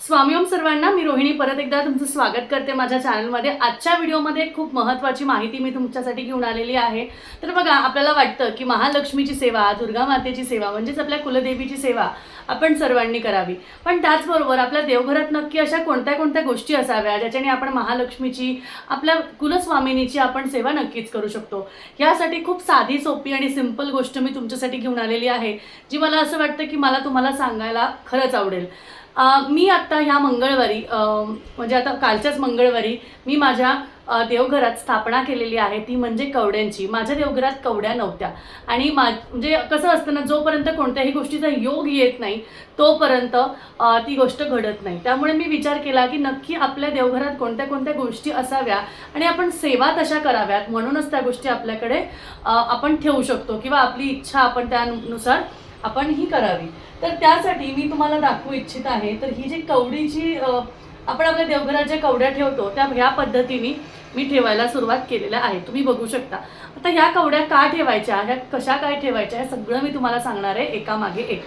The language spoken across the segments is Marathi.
स्वामी ओम सर्वांना मी रोहिणी परत एकदा तुमचं स्वागत करते माझ्या चॅनलमध्ये आजच्या व्हिडिओमध्ये खूप महत्त्वाची माहिती मी तुमच्यासाठी घेऊन आलेली आहे. तर बघा आपल्याला वाटतं की महालक्ष्मीची सेवा दुर्गा मातेची सेवा म्हणजेच आपल्या कुलदेवीची सेवा आपण सर्वांनी करावी. पण त्याचबरोबर आपल्या देवघरात नक्की अशा कोणत्या कोणत्या गोष्टी असाव्या ज्याच्याने आपण महालक्ष्मीची आपल्या कुलस्वामिनीची आपण सेवा नक्कीच करू शकतो? यासाठी खूप साधी सोपी आणि सिंपल गोष्ट मी तुमच्यासाठी घेऊन आलेली आहे जी मला असं वाटतं की मला तुम्हाला सांगायला खरंच आवडेल. मी आत्ता ह्या मंगळवारी म्हणजे आता कालच्याच मंगळवारी मी माझ्या देवघरात स्थापना केलेली आहे ती म्हणजे कवड्यांची. माझ्या देवघरात कवड्या नव्हत्या. आणि मा म्हणजे कसं असतं ना जोपर्यंत कोणत्याही गोष्टीचा योग येत नाही तोपर्यंत ती गोष्ट घडत नाही. त्यामुळे मी विचार केला की नक्की आपल्या देवघरात कोणत्या कोणत्या गोष्टी असाव्या आणि आपण सेवा तशा कराव्यात. म्हणूनच त्या गोष्टी आपल्याकडे आपण ठेवू शकतो किंवा आपली इच्छा आपण त्यानुसार आपण ही करावी. तर त्यासाठी मी तुम्हाला दाखवू इच्छित आहे तर ही जी कवडीची आपण आपल्या देवघरात ज्या कवड्या ठेवतो त्या ह्या पद्धतीने मी ठेवायला सुरुवात केलेल्या आहे. तुम्ही बघू शकता. आता ह्या कवड्या का ठेवायच्या ह्या कशा काय ठेवायच्या हे सगळं मी तुम्हाला सांगणार आहे एकामागे एक.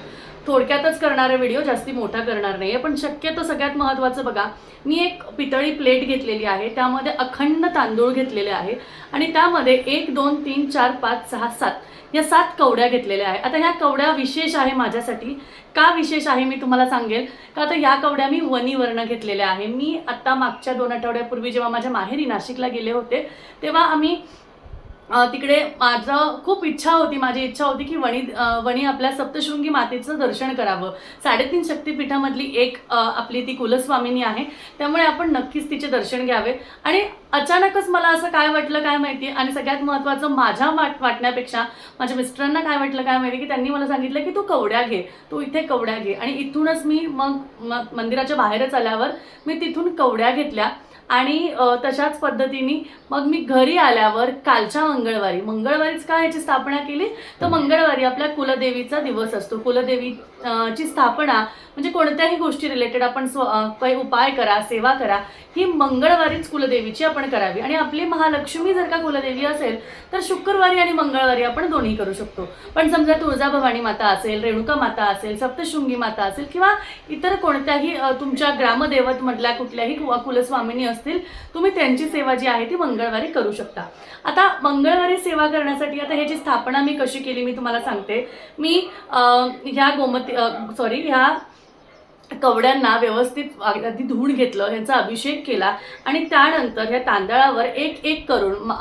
थोडक्यातच करणारा व्हिडिओ जास्ती मोठा करणार नाही आहे पण शक्यतो सगळ्यात महत्त्वाचं बघा मी एक पितळी प्लेट घेतलेली आहे त्यामध्ये अखंड तांदूळ घेतलेले आहे आणि त्यामध्ये एक दोन तीन चार पाच सहा सात या सात कवड्या घेतलेल्या आहे आता ह्या कवड्या विशेष आहे माझ्यासाठी. का विशेष आहे मी तुम्हाला सांगेल? का आता ह्या कवड्या मी वनीवरनं घेतलेल्या आहे. मी आत्ता मागच्या दोन आठवड्यापूर्वी जेव्हा माझ्या माहेरी नाशिकला गेले होते तेव्हा आम्ही तिकडे माझं खूप इच्छा होती माझी इच्छा होती की वणी वणी आपल्या सप्तशृंगी मातेचं दर्शन करावं. साडेतीन शक्तिपीठामधली एक आपली ती कुलस्वामिनी आहे. त्यामुळे आपण नक्कीच तिचे दर्शन घ्यावे. आणि अचानकच मला असं काय वाटलं काय माहिती? आणि सगळ्यात महत्त्वाचं माझ्या वाट वाटण्यापेक्षा माझ्या मिस्टरांना काय वाटलं काय माहिती? की त्यांनी मला सांगितलं की तू कवड्या घे. तू इथे कवड्या घे. आणि इथूनच मी मग मंदिराच्या बाहेरच आल्यावर मी तिथून कवड्या घेतल्या. आणि तशाच पद्धतीने मग मी घरी आल्यावर कालच्या मंगळवारी मंगळवारीच का याची स्थापना केली? तर मंगळवारी आपल्या कुलदेवीचा दिवस असतो. कुलदेवी ची स्थापना म्हणजे कोणत्याही गोष्टी रिलेटेड आपण स्व काही उपाय करा सेवा करा ही मंगळवारीच कुलदेवीची आपण करावी. आणि आपली महालक्ष्मी जर का कुलदेवी असेल तर शुक्रवारी आणि मंगळवारी आपण दोन्ही करू शकतो. पण समजा तुळजाभवानी माता असेल रेणुका माता असेल सप्तशृंगी माता असेल किंवा इतर कोणत्याही तुमच्या ग्रामदैवत मधल्या कुठल्याही कुलस्वामिनी असतील तुम्ही त्यांची सेवा जी आहे ती मंगळवारी करू शकता. आता मंगळवारी सेवा करण्यासाठी आता ह्याची स्थापना मी कशी केली मी तुम्हाला सांगते. मी ह्या गोमती सॉरी ह्या कवड्यांना व्यवस्थित अगदी धुवून घेतलं ह्यांचा अभिषेक केला आणि त्यानंतर ह्या तांदळावर एक एक करून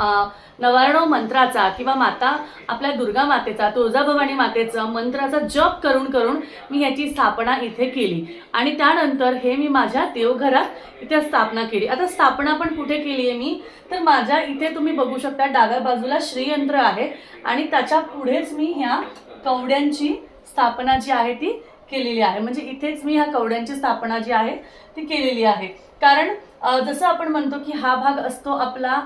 नवारणव मंत्राचा किंवा माता आपल्या दुर्गा मातेचा तुळजाभवानी मातेचा मंत्राचा जप करून करून मी ह्याची स्थापना इथे केली. आणि त्यानंतर हे मी माझ्या देवघरात इथे स्थापना केली. आता स्थापना पण कुठे केली आहे मी? तर माझ्या इथे तुम्ही बघू शकता डाव्या बाजूला श्रीयंत्र आहे आणि त्याच्या पुढेच मी ह्या कवड्यांची स्थापना जी आहे ती केलेली आहे. म्हणजे इथेच मी ह्या कवड्यांची स्थापना जी आहे ती केलेली आहे. कारण जसं आपण म्हणतो की हा भाग असतो आपला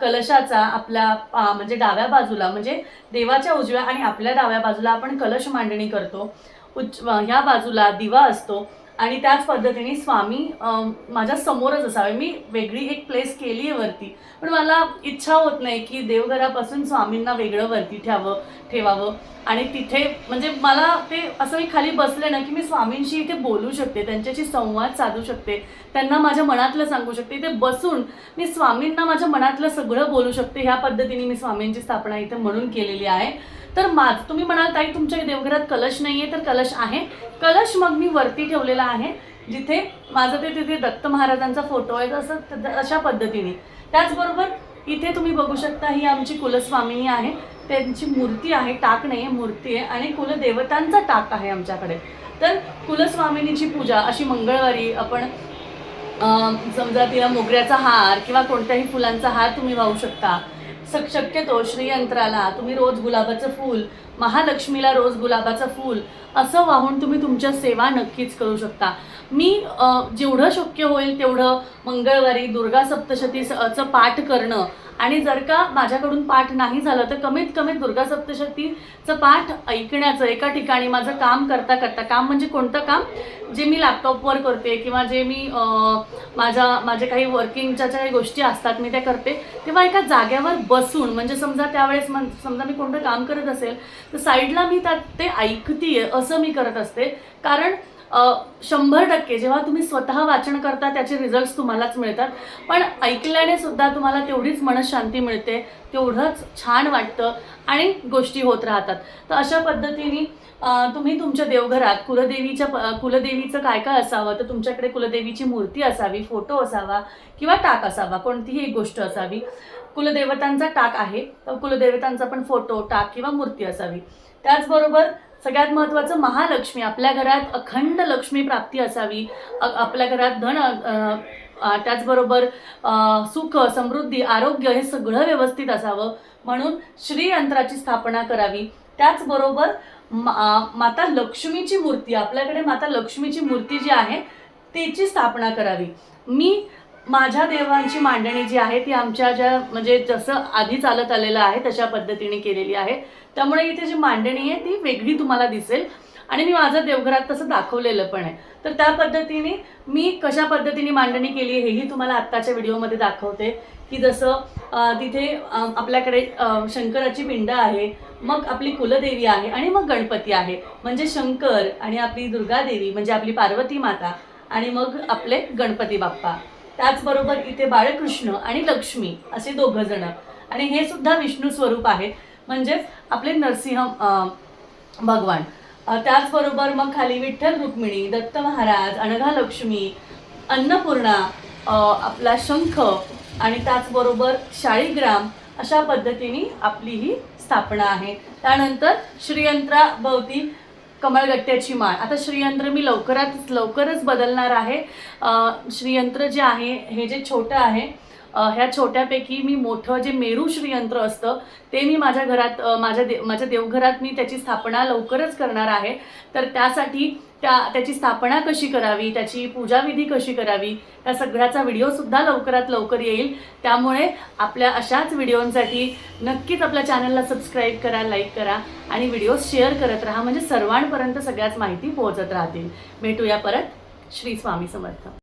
कलशाचा आपल्या म्हणजे डाव्या बाजूला म्हणजे देवाच्या उजव्या आणि आपल्या डाव्या बाजूला आपण कलश मांडणी करतो. उच ह्या बाजूला दिवा असतो. आणि त्याच पद्धतीने स्वामी माझ्या समोरच असावे. मी वेगळी एक प्लेस केली आहे वरती. पण मला इच्छा होत नाही की देवघरापासून स्वामींना वेगळं वरती ठेवावं ठेवावं. आणि तिथे म्हणजे मला ते असं मी खाली बसले ना की मी स्वामींशी इथे बोलू शकते त्यांच्याशी संवाद साधू शकते त्यांना माझ्या मनातलं सांगू शकते. इथे बसून मी स्वामींना माझ्या मनातलं सगळं बोलू शकते. ह्या पद्धतीने मी स्वामींची स्थापना इथे म्हणून केलेली आहे. तर माझ तुम्ही म्हणाल ताई तुमच्या देवघरात कलश नाही आहे तर कलश आहे. कलश मग मी वरती ठेवलेला आहे जिथे माझं ते तिथे दत्त महाराजांचा फोटो आहे तसं अशा पद्धतीने. त्याचबरोबर इथे तुम्ही बघू शकता ही आमची कुलस्वामिनी आहे त्यांची मूर्ती आहे टाक नाही आहे मूर्ती आहे आणि कुलदेवतांचा टाक आहे आमच्याकडे. तर कुलस्वामिनीची पूजा अशी मंगळवारी आपण समजा तिला मोगऱ्याचा हार किंवा कोणत्याही फुलांचा हार तुम्ही वाहू शकता. स- शक्यतो श्रीयंत्राला तुम्ही रोज गुलाबाचं फूल महालक्ष्मीला रोज गुलाबाचं फूल असं वाहून तुम्ही तुमच्या सेवा नक्कीच करू शकता. मी जेवढं शक्य होईल तेवढं मंगळवारी दुर्गा सप्तशतीचं पाठ करणं आणि जर का माझ्याकडून पाठ नाही झालं तर कमीत कमी दुर्गा सप्तशतीचं पाठ ऐकण्याचं एका ठिकाणी माझं काम करता करता काम म्हणजे कोणतं काम? जे मी लॅपटॉपवर करते किंवा जे मी माझ्या माझे काही वर्किंगच्या ज्या काही गोष्टी असतात मी त्या करते. तेव्हा एका जाग्यावर बसून म्हणजे समजा त्यावेळेस मन समजा मी कोणतं काम करत असेल तर साईडला मी त्यात ते ऐकतीये असं मी करत असते. कारण शंभर टक्के. जेव्हा तुम्ही स्वतः वाचन करता त्याचे रिझल्ट तुम्हालाच मिळतात. पण ऐकल्याने सुद्धा तुम्हाला तेवढीच मनशांती मिळते तेवढंच छान वाटतं आणि गोष्टी होत राहतात. तर अशा पद्धतीने तुम्ही तुमच्या देवघरात कुलदेवीच्या कुलदेवीचं काय काय असावं? तर तुमच्याकडे कुलदेवीची मूर्ती असावी फोटो असावा किंवा टाक असावा कोणतीही एक गोष्ट असावी. कुलदेवतांचा टाक आहे तर कुलदेवतांचा पण फोटो टाक किंवा मूर्ती असावी. त्याचबरोबर सगळ्यात महत्त्वाचं महालक्ष्मी. आपल्या घरात अखंड लक्ष्मी प्राप्ती असावी. आपल्या घरात धन त्याचबरोबर सुख समृद्धी आरोग्य हे सगळं व्यवस्थित असावं. म्हणून श्रीयंत्राची स्थापना करावी. त्याचबरोबर मा- माता लक्ष्मीची मूर्ती आपल्याकडे माता लक्ष्मीची मूर्ती जी आहे तिची स्थापना करावी. मी माझ्या देवांची मांडणी जी आहे ती आमच्या ज्या म्हणजे जसं आधी चालत आलेलं आहे तशा पद्धतीने केलेली आहे. त्यामुळे इथे जी मांडणी आहे ती वेगळी तुम्हाला दिसेल. आणि मी माझं देवघरात तसं दाखवलेलं पण आहे. तर त्या पद्धतीने मी कशा पद्धतीने मांडणी केली हेही तुम्हाला आत्ताच्या व्हिडिओमध्ये दाखवते. की जसं तिथे आपल्याकडे शंकराची पिंड आहे मग आपली कुलदेवी आहे आणि मग गणपती आहे. म्हणजे शंकर आणि आपली दुर्गादेवी म्हणजे आपली पार्वती माता आणि मग आपले गणपती बाप्पा. त्याचबरोबर इथे बाळकृष्ण आणि लक्ष्मी असे दोघं जण. आणि हे सुद्धा विष्णू स्वरूप आहेत म्हणजेच आपले नरसिंह भगवान. त्याचबरोबर मग खाली विठ्ठल रुक्मिणी दत्त महाराज अनघा लक्ष्मी अन्नपूर्णा आपला शंख आणि त्याचबरोबर शाळीग्राम अशा पद्धतीने आपली ही स्थापना आहे. त्यानंतर श्रीयंत्राभोवती कमळगट्ट्याची माळ. आता श्रीयंत्र मी लवकरात लवकरच बदलणार आहे. श्रीयंत्र जे आहे हे जे छोटं आहे ह्या छोट्यापैकी मी मोठं जे मेरू श्रीयंत्र असतं ते मी माझ्या घरात माझ्या दे माझ्या देवघरात मी त्याची स्थापना लवकरच करणार आहे. तर त्यासाठी त्या त्याची स्थापना कशी करावी त्याची पूजाविधी कशी करावी त्या सगळ्याचा व्हिडिओसुद्धा लवकरात लवकर येईल. त्यामुळे आपल्या अशाच व्हिडिओंसाठी नक्कीच आपल्या चॅनलला सबस्क्राईब करा लाईक करा आणि व्हिडिओ शेअर करत राहा. म्हणजे सर्वांपर्यंत सगळ्याच माहिती पोहोचत राहतील. भेटूया परत. श्री स्वामी समर्थ.